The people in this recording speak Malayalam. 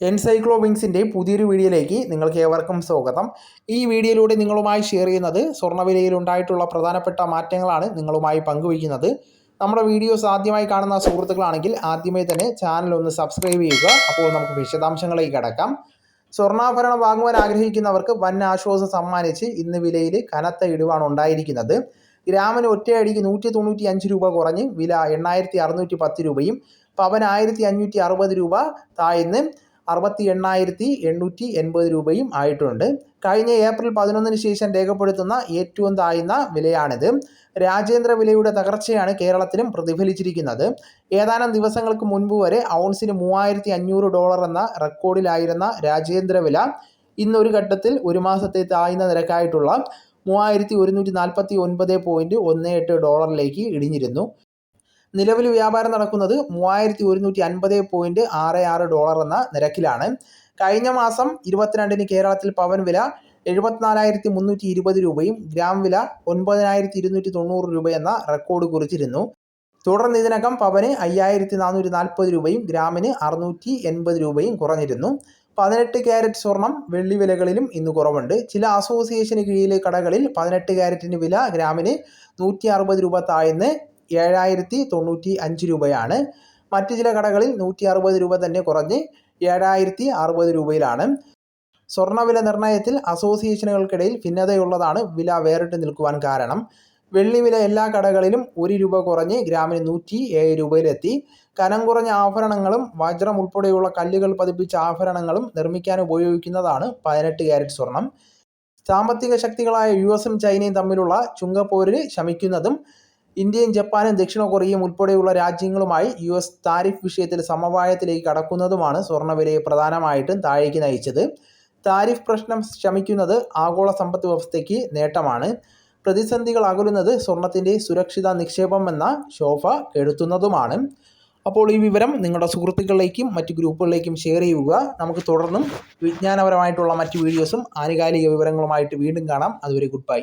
എൻസൈക്ലോ വിങ്സിന്റെ പുതിയൊരു വീഡിയോയിലേക്ക് നിങ്ങൾക്ക് ഏവർക്കും സ്വാഗതം. ഈ വീഡിയോയിലൂടെ നിങ്ങളുമായി ഷെയർ ചെയ്യുന്നത് സ്വർണവിലയിൽ ഉണ്ടായിട്ടുള്ള പ്രധാനപ്പെട്ട മാറ്റങ്ങളാണ് നിങ്ങളുമായി പങ്കുവയ്ക്കുന്നത്. നമ്മുടെ വീഡിയോസ് ആദ്യമായി കാണുന്ന സുഹൃത്തുക്കളാണെങ്കിൽ ആദ്യമേ തന്നെ ചാനൽ ഒന്ന് സബ്സ്ക്രൈബ് ചെയ്യുക. അപ്പോൾ നമുക്ക് വിശദാംശങ്ങളിലേക്ക് കടക്കാം. സ്വർണാഭരണം വാങ്ങുവാൻ ആഗ്രഹിക്കുന്നവർക്ക് വൻ ആശ്വാസം സമ്മാനിച്ച് ഇന്ന് വിലയിൽ കനത്ത ഇടിവാണ് ഉണ്ടായിരിക്കുന്നത്. ഗ്രാമിന് ഒറ്റയടിക്ക് നൂറ്റി തൊണ്ണൂറ്റി അഞ്ച് രൂപ കുറഞ്ഞ് വില എണ്ണായിരത്തി അറുന്നൂറ്റി പത്ത് രൂപയും പവൻ ആയിരത്തി അഞ്ഞൂറ്റി അറുപത് രൂപ താഴ്ന്ന്. അറുപത്തി എണ്ണായിരത്തി എണ്ണൂറ്റി എൺപത് രൂപയും ആയിട്ടുണ്ട്. കഴിഞ്ഞ ഏപ്രിൽ പതിനൊന്നിന് ശേഷം രേഖപ്പെടുത്തുന്ന ഏറ്റവും താഴ്ന്ന വിലയാണിത്. രാജേന്ദ്ര വിലയുടെ തകർച്ചയാണ് കേരളത്തിലും പ്രതിഫലിച്ചിരിക്കുന്നത്. ഏതാനും ദിവസങ്ങൾക്ക് മുൻപ് വരെ ഔൺസിന് മൂവായിരത്തി അഞ്ഞൂറ് ഡോളർ എന്ന റെക്കോർഡിലായിരുന്ന രാജേന്ദ്ര വില ഇന്നൊരു ഘട്ടത്തിൽ ഒരു മാസത്തെ താഴ്ന്ന നിരക്കായിട്ടുള്ള മൂവായിരത്തി ഒരുന്നൂറ്റി നാൽപ്പത്തി ഒൻപത് പോയിന്റ് ഒന്ന് എട്ട് ഡോളറിലേക്ക് ഇടിഞ്ഞിരുന്നു. നിലവിൽ വ്യാപാരം നടക്കുന്നത് മൂവായിരത്തി ഒരുന്നൂറ്റി അൻപത് പോയിന്റ് ആറ് ആറ് ഡോളർ എന്ന നിരക്കിലാണ്. കഴിഞ്ഞ മാസം ഇരുപത്തിരണ്ടിന് കേരളത്തിൽ പവൻ വില എഴുപത്തിനാലായിരത്തി മുന്നൂറ്റി ഇരുപത് രൂപയും ഗ്രാം വില ഒൻപതിനായിരത്തി ഇരുന്നൂറ്റി തൊണ്ണൂറ് രൂപ എന്ന റെക്കോർഡ് കുറിച്ചിരുന്നു. തുടർന്ന് ഇതിനകം പവന് അയ്യായിരത്തി നാനൂറ്റി നാൽപ്പത് രൂപയും ഗ്രാമിന് അറുന്നൂറ്റി എൺപത് രൂപയും കുറഞ്ഞിരുന്നു. പതിനെട്ട് ക്യാരറ്റ് സ്വർണം വെള്ളി വിലകളിലും ഇന്ന് കുറവുണ്ട്. ചില അസോസിയേഷന് കീഴിലെ കടകളിൽ പതിനെട്ട് ക്യാരറ്റിന് വില ഗ്രാമിന് നൂറ്റി അറുപത് രൂപ താഴ്ന്ന് ഏഴായിരത്തി തൊണ്ണൂറ്റി അഞ്ച് രൂപയാണ്. മറ്റു ചില കടകളിൽ നൂറ്റി അറുപത് രൂപ തന്നെ കുറഞ്ഞ് ഏഴായിരത്തി അറുപത് രൂപയിലാണ്. സ്വർണവില നിർണയത്തിൽ അസോസിയേഷനുകൾക്കിടയിൽ ഭിന്നതയുള്ളതാണ് വില വേറിട്ട് നിൽക്കുവാൻ കാരണം. വെള്ളിവില എല്ലാ കടകളിലും ഒരു രൂപ കുറഞ്ഞ് ഗ്രാമിന് നൂറ്റി ഏഴ് രൂപയിലെത്തി. കനം കുറഞ്ഞ ആഭരണങ്ങളും വജ്രം ഉൾപ്പെടെയുള്ള കല്ലുകൾ പതിപ്പിച്ച ആഭരണങ്ങളും നിർമ്മിക്കാൻ ഉപയോഗിക്കുന്നതാണ് പതിനെട്ട് ക്യാരറ്റ് സ്വർണം. സാമ്പത്തിക ശക്തികളായ യു എസും ചൈനയും തമ്മിലുള്ള ചുങ്കപ്പോരിൽ ശമിക്കുന്നതും ഇന്ത്യയും ജപ്പാനും ദക്ഷിണ കൊറിയയും ഉൾപ്പെടെയുള്ള രാജ്യങ്ങളുമായി യു എസ് താരിഫ് വിഷയത്തിൽ സമവായത്തിലേക്ക് കടക്കുന്നതുമാണ് സ്വർണവിലയെ പ്രധാനമായിട്ടും താഴേക്ക് നയിച്ചത്. താരിഫ് പ്രശ്നം ശമിക്കുന്നത് ആഗോള സമ്പദ് വ്യവസ്ഥയ്ക്ക് നേട്ടമാണ്. പ്രതിസന്ധികൾ അകലുന്നത് സ്വർണത്തിന്റെ സുരക്ഷിത നിക്ഷേപം എന്ന ശോഭ കെടുത്തുന്നതുമാണ്. അപ്പോൾ ഈ വിവരം നിങ്ങളുടെ സുഹൃത്തുക്കളിലേക്കും മറ്റ് ഗ്രൂപ്പുകളിലേക്കും ഷെയർ ചെയ്യുക. നമുക്ക് തുടർന്നും വിജ്ഞാനപരമായിട്ടുള്ള മറ്റ് വീഡിയോസും ആനുകാലിക വിവരങ്ങളുമായിട്ട് വീണ്ടും കാണാം. അതുവരെ ഗുഡ് ബൈ.